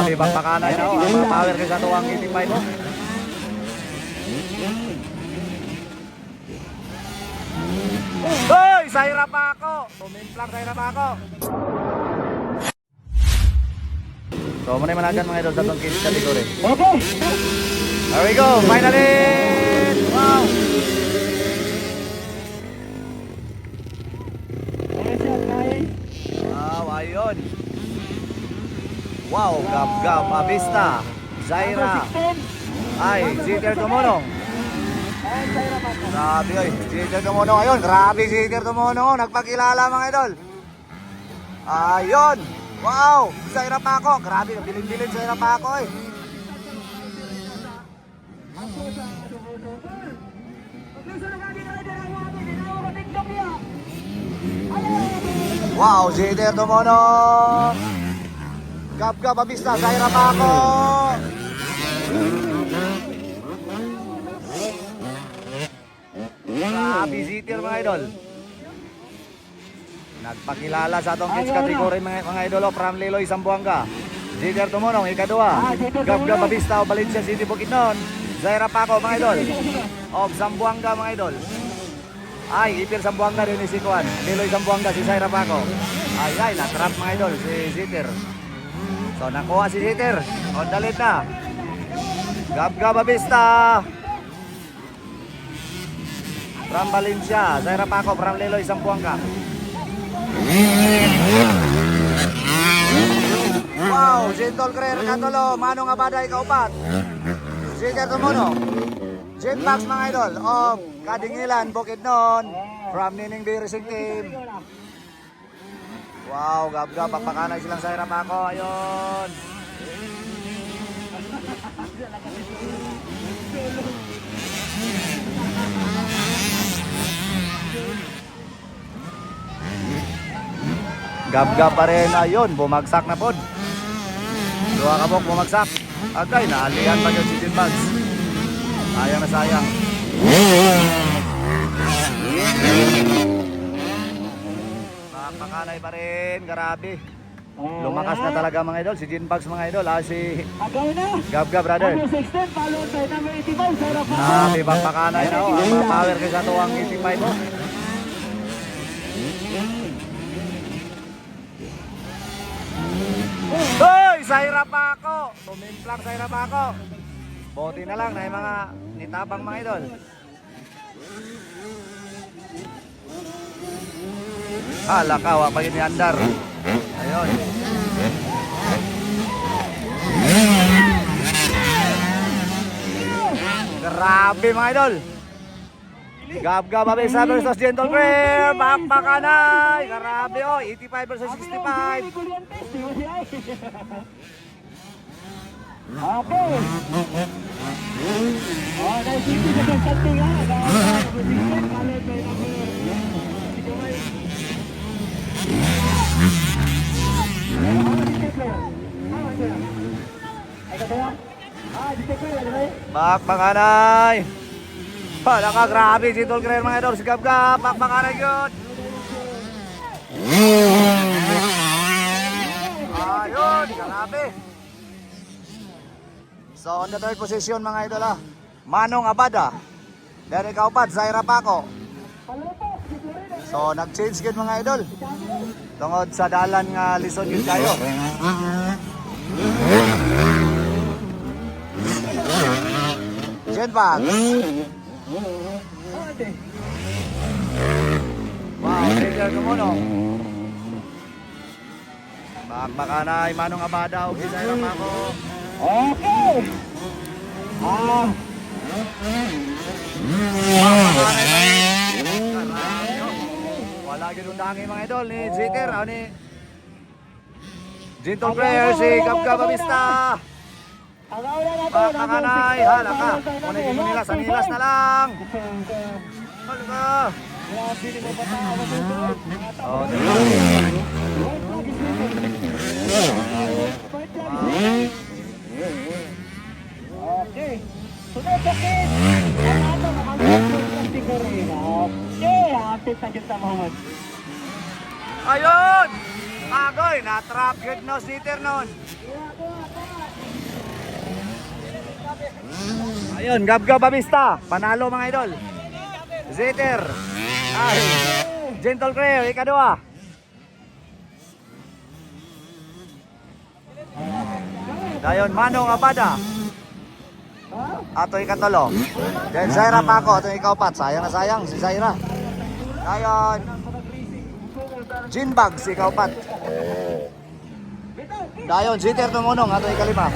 Nabi bakbakanay na oh. Ang mga power kay sa tuwang 85 oh. Hoy! Sa hirap ako! Tumimplang sa hirap ako! So, muna yung managan mga idol sa itong kids category. Okay. There we go! Finally! Wow! Wow, ayun! Wow, gab gab, Avista, Zaira, ay, Ziter Tumonong. Grabe oy, Ziter Tumonong ayun, grabe Ziter Tumonong, nagpakilala mga idol. Ayun, wow, Zaira pa ako, grabe, bilin-bilin Zaira pa ako eh. Wow, Ziter Tumonong. Gab gab, Avista, Zaira pa ako. Grabe Ziter mga idol. Nagpakilala sa atong kids category mga, mga idol oh, from Liloy, Zamboanga. Ziter Tumonong, ikadua. Gab Gab Abista o Valencia City, Bukidnon. Zaira Paco mga idol. Of Zamboanga mga idol. Ay, ipir Zamboanga rin ni si Kuan. Liloy Zamboanga si Zaira Paco. Ay, ay, natrap mga idol si Ziter. So nakuha si Ziter. O, dalit na. Gab Gab Abista. From Valencia, Zaira Paco, from Liloy, Zamboanga. Wow, Jentol Career Katolo, Manong Abaday Kaupat. Ziter Tumuno. Jet Max mga idol, of Kadingilan, Bukidnon, from Nining Racing Team. Wow, gab-gab, papakanay silang Zaira Paco, ayun. Gab-gab pa rin, ayun, bumagsak na pod. Dua ka po, bumagsak. Agay, naalihan pa yun si Jim Bugs. Sayang na sayang. Pakanay pa rin, grabe. Lumakas na talaga mga idol, si Jin Bugs mga idol, ah, si Agaw na. Gab Gab brother. Number 16, followed by number 85, Sarah Paco. Ah, may na oh, ang power kay sa tuwang 85 oh. Hoy! Sa hirap ako! Tumimplang sa hirap ako! Buti na lang na yung mga nitabang mga idol. Hala ka, wa pa yun ni Andar. Ayun. Grabe mga idol. Gab gab Abisa versus Gentle Bear. Bakbakanay. Grabe oh. 85 versus 65. Okay. Oh, to see you something ha. Number 16, followed by number Bakbakanay. Hala ka, grabe. Gentle Bear mga idol. Si Gab gab. Bakbakanay yun. Ayun. Grabe. So on the third position mga idol ah. Manong Abada. Derek Kaupat, Zaira Paco. So nag-change gid mga idol. Tungod sa dalan nga lison yun kayo. Jen Bag. Wow, trigger ko mo no. Bakbaka na Manong Abada o Zaira Paco. Okay. Ah, Wala ganun dangi mga idol ni Jeter, ano ni Gentle player si Gabgab Abista. agaw na na hala ka. Muna yung nila sa nilas na lang. Hala ka. Oh, diba? Okay. Sunod sa kid. Ang ato makakasya category. Okay, happy sa kita Muhammad. Ayun! Agoy! na-trap good no sitter nun. Ayun, Gabgab Babista, panalo mga idol. Ziter. Ay, Gentle Crayo, ikadua. Dayon, Manong Abada. Ato ikatolo. Then Zaira Paco, ato ikaw-pat. Sayang na sayang si Zaira. Dayon, Jinbag si ikaw-pat. Dayon, Ziter tumunong, ato ikalima.